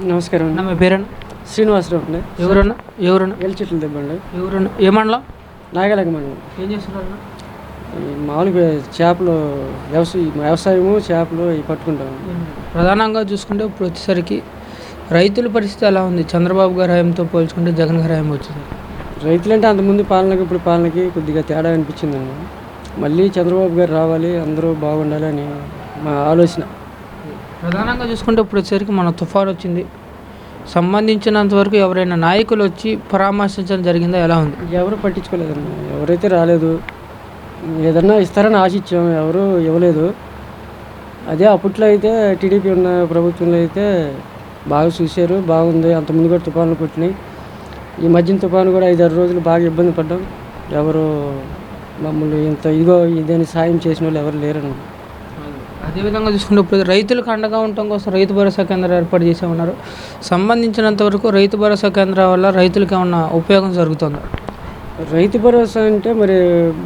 నమస్కారం అండి. అన్న మీ పేరన్నా? శ్రీనివాసరావు అండి. ఎవరన్నా? ఎవరన్నా? ఎల్ చెట్లు దెబ్బండి ఎవరన్నా? ఏ మండలం? నాగలేక మనం ఏం చేస్తున్నారు మామూలుగా చేపలు వ్యవసాయ వ్యవసాయము చేపలు ఇవి పట్టుకుంటాం ప్రధానంగా చూసుకుంటే ఇప్పుడు వచ్చేసరికి రైతుల పరిస్థితి ఎలా ఉంది? చంద్రబాబు గారి హయాంతో పోల్చుకుంటే జగన్ గారి హయాం వచ్చింది. రైతులంటే అంతకుముందు పాలనకి ఇప్పుడు పాలనకి కొద్దిగా తేడా అనిపించిందండి. మళ్ళీ చంద్రబాబు గారు రావాలి అందరూ బాగుండాలి అని మా ఆలోచన. ప్రధానంగా చూసుకుంటే ఇప్పుడు వచ్చేసరికి మన తుఫాన్ వచ్చింది. సంబంధించినంత వరకు ఎవరైనా నాయకులు వచ్చి పరామర్శించడం జరిగిందా? ఎలా ఉంది? ఎవరు పట్టించుకోలేదండి ఎవరైతే రాలేదు ఏదన్నా ఇస్తారని ఆశించాం ఎవరు ఇవ్వలేదు. అదే అప్పట్లో అయితే టీడీపీ ఉన్న ప్రభుత్వంలో అయితే బాగా చూశారు బాగుంది. అంత ముందు కూడా తుఫాన్లు కొట్టినాయి. ఈ మధ్యన తుఫాను కూడా ఐదారు రోజులు బాగా ఇబ్బంది పడ్డాం. ఎవరు మమ్మల్ని ఇంత ఇదిగో ఇదని సాయం చేసిన వాళ్ళు ఎవరు లేరండి అదేవిధంగా చూసుకుంటే ఇప్పుడు రైతులకు అండగా ఉండటం కోసం రైతు భరోసా కేంద్రం ఏర్పాటు చేసే ఉన్నారు. సంబంధించినంత వరకు రైతు భరోసా కేంద్రం వల్ల రైతులకు ఏమన్నా ఉపయోగం జరుగుతుందా? రైతు భరోసా అంటే మరి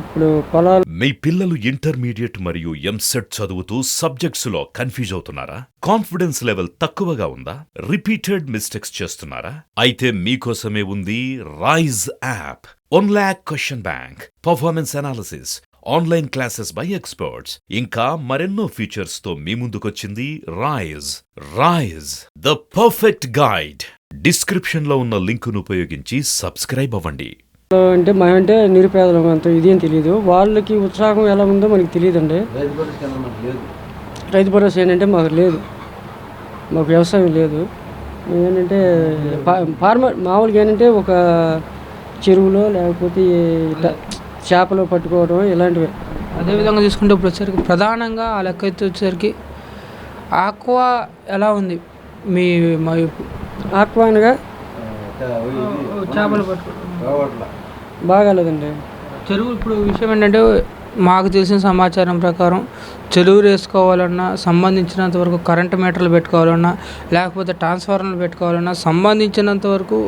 ఇప్పుడు పొలాలు మీ పిల్లలు ఇంటర్మీడియట్ మరియు ఎంసెట్ చదువుతూ సబ్జెక్ట్స్లో కన్ఫ్యూజ్ అవుతున్నారా? కాన్ఫిడెన్స్ లెవెల్ తక్కువగా ఉందా? రిపీటెడ్ మిస్టేక్స్ చేస్తున్నారా? అయితే మీకోసమే ఉంది rise app one lakh question bank performance analysis online classes by experts ఇంకా మరెన్నో ఫీచర్స్తో మీ ముందుకొచ్చింది rise rise the perfect guide డిస్క్రిప్షన్లో ఉన్న లింకును ఉపయోగించి సబ్స్క్రైబ్ అవ్వండి. అంటే మేమంటే నిరుపేదలం అంత ఇదేం తెలియదు వాళ్ళకి ఉత్సాహం ఎలా ఉందో మనకి తెలియదండి. రైతు భరోసా ఏంటంటే మాకు లేదు. మాకు వ్యవసాయం లేదు. ఏంటంటే ఫార్మర్ మామూలుగా ఏంటంటే ఒక చెరువులో లేకపోతే చేపలు పట్టుకోవడం ఇలాంటివి. అదేవిధంగా చూసుకుంటే ఇప్పుడు వచ్చేసరికి ప్రధానంగా ఆ లెక్క అయితే వచ్చేసరికి ఆక్వా ఎలా ఉంది? మీ మా వైపు? ఆక్వాన్గా చేపలు పట్టుకో బాగా లేదండి. చెరువు ఇప్పుడు విషయం ఏంటంటే మాకు తెలిసిన సమాచారం ప్రకారం చెరువు వేసుకోవాలన్నా సంబంధించినంత వరకు కరెంటు మీటర్లు పెట్టుకోవాలన్నా లేకపోతే ట్రాన్స్ఫార్మర్లు పెట్టుకోవాలన్నా సంబంధించినంత వరకు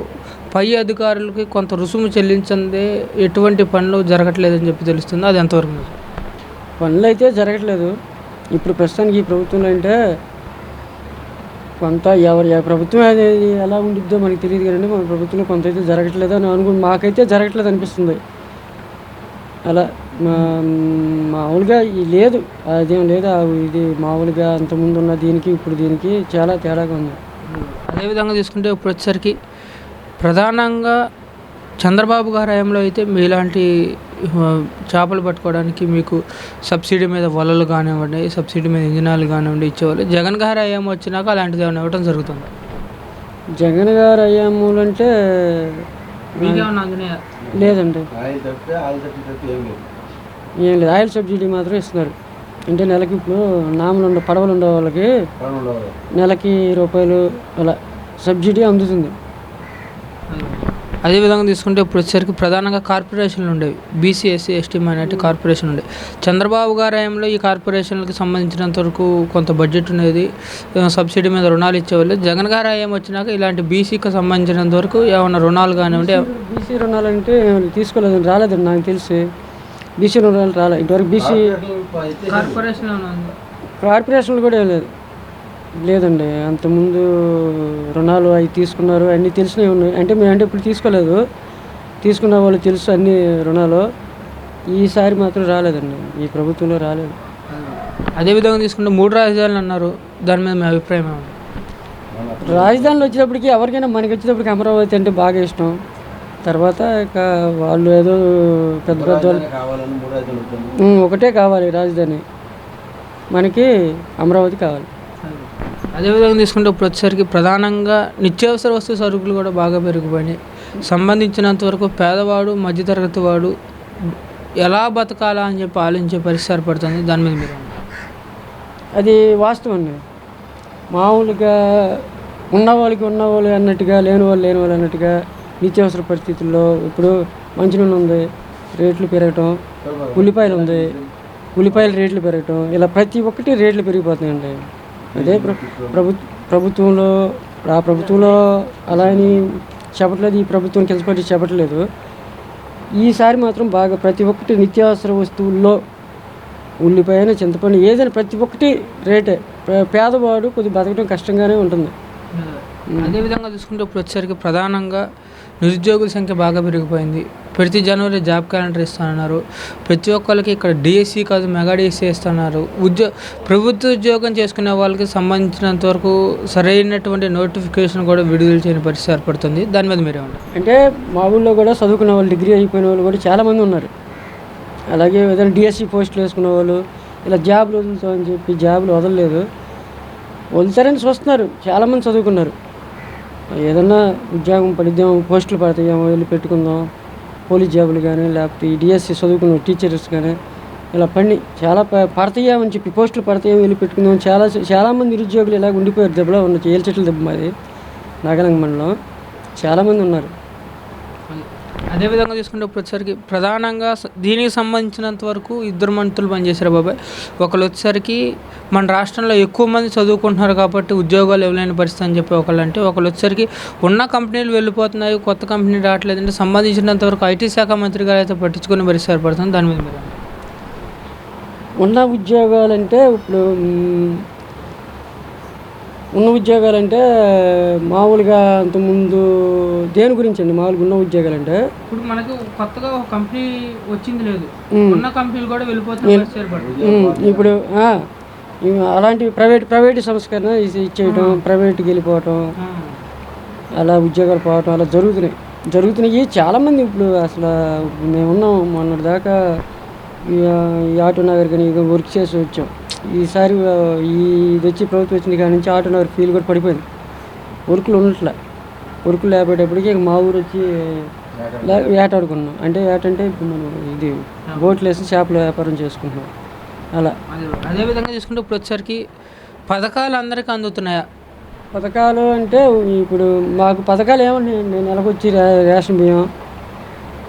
పై అధికారులకి కొంత రుసుము చెల్లించందే ఎటువంటి పనులు జరగట్లేదని చెప్పి తెలుస్తుంది. అది ఎంతవరకు నిజం? పనులు అయితే జరగట్లేదు. ఇప్పుడు ప్రస్తుతానికి ఈ ప్రభుత్వంలో అంటే కొంత ఎవరు ప్రభుత్వం అనేది ఎలా ఉండిద్దో మనకి తెలియదు కానీ మన ప్రభుత్వంలో కొంత అయితే జరగట్లేదు అని అనుకు మాకైతే జరగట్లేదు అనిపిస్తుంది. అలా మా- మామూలుగా లేదు. అదేం లేదు. ఇది మామూలుగా అంతకుముందు ఉన్న దీనికి ఇప్పుడు దీనికి చాలా తేడాగా ఉంది. అదేవిధంగా తీసుకుంటే ఇప్పుడు వచ్చేసరికి ప్రధానంగా చంద్రబాబు గారి హయాంలో అయితే మీలాంటి చేపలు పట్టుకోవడానికి మీకు సబ్సిడీ మీద వలలు కానివ్వండి సబ్సిడీ మీద ఇంజనాలు కానివ్వండి ఇచ్చేవాళ్ళు. జగన్ గారి హయాం వచ్చినాక అలాంటిది ఏమైనా ఇవ్వటం జరుగుతుంది? జగన్ గారు అయ్యాములు అంటే లేదండి. ఏం లేదు. ఆయిల్ సబ్సిడీ మాత్రం ఇస్తున్నారు. అంటే నెలకి ఇప్పుడు నామలు ఉండే పడవలు ఉండే వాళ్ళకి నెలకి రూపాయలు అలా సబ్సిడీ అందుతుంది. అదేవిధంగా తీసుకుంటే ఇప్పుడు వచ్చేసరికి ప్రధానంగా కార్పొరేషన్లు ఉండేవి. BC SC ST minority corporation ఉండేవి. చంద్రబాబు గారి హయాంలో ఈ కార్పొరేషన్లకు సంబంధించినంత వరకు కొంత బడ్జెట్ ఉండేది. సబ్సిడీ మీద రుణాలు ఇచ్చేవాళ్ళు. జగన్ గారి హయాం వచ్చినాక ఇలాంటి బీసీకి సంబంధించినంత వరకు ఏమైనా రుణాలు కానివ్వండి బీసీ రుణాలు అంటే తీసుకోలేదండి రాలేదండి నాకు తెలిసి బీసీ రుణాలు రాలే. ఇంతవరకు బీసీ కార్పొరేషన్ కార్పొరేషన్లు కూడా లేదు. లేదండి. అంతకుముందు రుణాలు అవి తీసుకున్నారు అన్నీ తెలిసినవి ఉన్నాయి. అంటే మేము అంటే ఇప్పుడు తీసుకోలేదు. తీసుకున్న వాళ్ళు తెలుసు అన్ని రుణాలు. ఈసారి మాత్రం రాలేదండి. ఈ ప్రభుత్వంలో రాలేదు. అదేవిధంగా తీసుకుంటే మూడు రాజధానులు అన్నారు. దాని మీద మీ అభిప్రాయం రాజధానిలో వచ్చేటప్పటికి ఎవరికైనా మనకి వచ్చేటప్పటికి అమరావతి అంటే బాగా ఇష్టం. తర్వాత ఇక వాళ్ళు ఏదో పెద్ద పెద్ద ఒకటే కావాలి రాజధాని. మనకి అమరావతి కావాలి. అదేవిధంగా తీసుకుంటే ఇప్పుడు వచ్చేసరికి ప్రధానంగా నిత్యావసర వస్తు సరుకులు కూడా బాగా పెరిగిపోయినాయి. సంబంధించినంత వరకు పేదవాడు మధ్యతరగతి వాడు ఎలా బతకాలా అని చెప్పి ఆలోచించే పరిస్థితి ఏర్పడుతుంది. దాని మీద మీరు అది వాస్తవం అండి మామూలుగా ఉన్నవాళ్ళకి ఉన్నవాళ్ళు అన్నట్టుగా లేని వాళ్ళు లేని వాళ్ళు అన్నట్టుగా నిత్యావసర పరిస్థితుల్లో ఇప్పుడు మంచినూనె ఉంది రేట్లు పెరగటం ఉల్లిపాయలు ఉంది ఉల్లిపాయల రేట్లు పెరగటం ఇలా ప్రతి ఒక్కటి రేట్లు పెరిగిపోతున్నాయండి. అదే ప్రభు ప్రభుత్వంలో ఆ ప్రభుత్వంలో అలా అని చెప్పట్లేదు ఈ ప్రభుత్వం కించపడి చెప్పట్లేదు ఈసారి మాత్రం బాగా ప్రతి ఒక్కటి నిత్యావసర వస్తువుల్లో ఉల్లిపాయన చింతపండు. ఏదైనా ప్రతి ఒక్కటి రేటే. పే- పేదవాడు కొద్దిగా బతకడం కష్టంగానే ఉంటుంది. అదేవిధంగా చూసుకుంటే ఇప్పుడు వచ్చేసరికి ప్రధానంగా నిరుద్యోగుల సంఖ్య బాగా పెరిగిపోయింది. ప్రతి జనవరి జాబ్ క్యాలెండర్ ఇస్తానన్నారు. ప్రతి ఒక్కరికి ఇక్కడ డిఎస్సి కాదు మెగా డిఎస్సి ఇస్తున్నారు ఉద్యో ప్రభుత్వ ఉద్యోగం చేసుకునే వాళ్ళకి సంబంధించినంత వరకు సరైనటువంటి నోటిఫికేషన్ కూడా విడుదల చేయని పరిస్థితి ఏర్పడుతుంది. దాని మీద మీరేమంటారు? అంటే మా ఊళ్ళో కూడా చదువుకున్న వాళ్ళు డిగ్రీ అయిపోయిన వాళ్ళు కూడా చాలామంది ఉన్నారు. అలాగే ఏదైనా డిఎస్సి పోస్టులు వేసుకున్న వాళ్ళు ఇలా జాబ్లు వదులుతామని చెప్పి జాబ్లు వదలలేదు. వదులుతారని చూస్తున్నారు. చాలామంది చదువుకున్నారు. ఏదన్నా ఉద్యోగం పడిద్దాం పోస్టులు పడతాయేమో వెళ్ళి పెట్టుకుందాం పోలీస్ జాబులు కానీ లేకపోతే డిఎస్సి చదువుకున్న టీచర్స్ కానీ ఇలా పని చాలా పడతాయా పడతాయేమని చెప్పి పోస్టులు పడతాయేమో వెళ్ళి పెట్టుకుందాం. చాలా చాలామంది నిరుద్యోగులు ఇలా ఉండిపోయారు దెబ్బలో ఉన్న ఏలు చెట్ల దెబ్బ మాది నాగలంగ మండలం. చాలామంది ఉన్నారు. అదేవిధంగా చూసుకుంటే ఇప్పుడు వచ్చేసరికి ప్రధానంగా దీనికి సంబంధించినంత వరకు ఇద్దరు మంత్రులు పనిచేశారు బాబాయ్. ఒకళ్ళు వచ్చేసరికి మన రాష్ట్రంలో ఎక్కువ మంది చదువుకుంటున్నారు కాబట్టి ఉద్యోగాలు ఇవ్వలేని పరిస్థితి అని చెప్పి ఒకళ్ళు అంటే ఒకళ్ళు వచ్చేసరికి ఉన్న కంపెనీలు వెళ్ళిపోతున్నాయి కొత్త కంపెనీ రావట్లేదంటే సంబంధించినంత వరకు ఐటీ శాఖ మంత్రి గారు అయితే పట్టించుకునే పరిస్థితి ఏర్పడుతుంది. దాని మీద ఉన్న ఉన్న ఉద్యోగాలంటే ఇప్పుడు ఉన్న ఉద్యోగాలంటే మామూలుగా అంతకుముందు దేని గురించి అండి మామూలుగా ఉన్న ఉద్యోగాలంటే? ఇప్పుడు మనకి కొత్తగా ఒక కంపెనీ వచ్చింది లేదు. ఉన్న కంపెనీలు కూడా వెళ్ళిపోతున్న పరిస్థితి ఏర్పడుతుంది. మ్, ఇప్పుడు అలాంటి ప్రైవేట్ ప్రైవేట్ సంస్కరణ ఇచ్చేయటం ప్రైవేట్కి వెళ్ళిపోవటం అలా ఉద్యోగాలు పోవటం అలా జరుగుతున్నాయి. జరుగుతున్నాయి. చాలామంది ఇప్పుడు అసలు మేము ఉన్నాం మొన్నటి దాకా ఈ ఆటో నగర్ కానీ ఇక వర్క్ చేసి వచ్చాం. ఈసారి ఈ ఇది వచ్చి ప్రభుత్వం వచ్చింది కాడి నుంచి ఆటో నగర్ ఫీల్ కూడా పడిపోయింది. వర్కులు ఉండట్లే. వర్కులు లేపేటప్పటికి ఇక మా ఊరు వచ్చి వేటాడుకున్నాం అంటే వేట అంటే ఇప్పుడు మనం ఇది బోట్లు వేసి చేపల వ్యాపారం చేసుకుంటున్నాం. అలా. అదే అదేవిధంగా చూసుకుంటే ఇప్పుడు వచ్చేసరికి పథకాలు అందరికీ అందుతున్నాయా? పథకాలు అంటే ఇప్పుడు మాకు పథకాలు ఏమన్నాయి నేను నెలకొచ్చి రేషన్ బియ్యం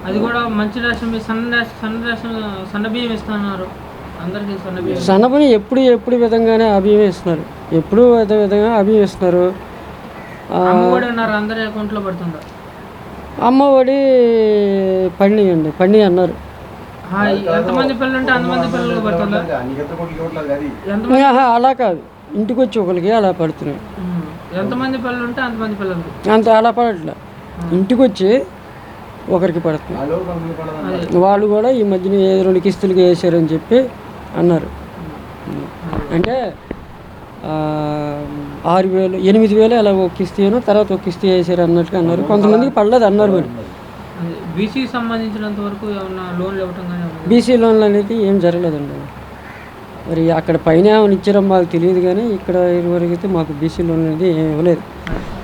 అది కూడా మంచి రేషన్ సన్న రేషన్ సన్న రేషన్ సన్న బియ్యం ఇస్తున్నారు. అందరికీ సన్న బియ్యం. సన్నపని ఎప్పుడు ఎప్పుడు విధంగానే అభియం ఇస్తున్నారు ఎప్పుడు అదే విధంగా అభియం ఇస్తున్నారు ఆ, అమ్మ కూడా ఉన్నారు అందరి అకౌంట్లో అమ్మఒడి పండి అండి పండి అన్నారు. ఎంతమంది పిల్లలు ఉంటే అంతమంది పడుతుందా ఆహా, అలా కాదు. ఇంటికి వచ్చి ఒకరికి అలా పడుతున్నాయి. ఎంతమంది పిల్లలు ఉంటే అంతమంది పిల్లలకు అంత అలా పడట్లే. ఇంటికి వచ్చి ఒకరికి పడుతుంది. వాళ్ళు కూడా ఈ మధ్యన ఏ రెండు కిస్తులకి వేసారని చెప్పి అన్నారు. అంటే ఆరు వేలు ఎనిమిది వేలు అలా ఒక కిస్తీ ఏనో తర్వాత ఒక కిస్తీ వేసారు అన్నట్టుగా అన్నారు. కొంతమందికి పడలేదు అన్నారు మరి బీసీకి సంబంధించినంత వరకు ఏమన్నా లోన్లు ఇవ్వటం కానీ బీసీ లోన్లు అనేది ఏం జరగలేదండి. మరి అక్కడ పైన ఏమైనా ఇచ్చారో మాకు తెలియదు కానీ ఇక్కడ వరకు అయితే మాకు బీసీ లోన్ అనేది ఏం ఇవ్వలేదు.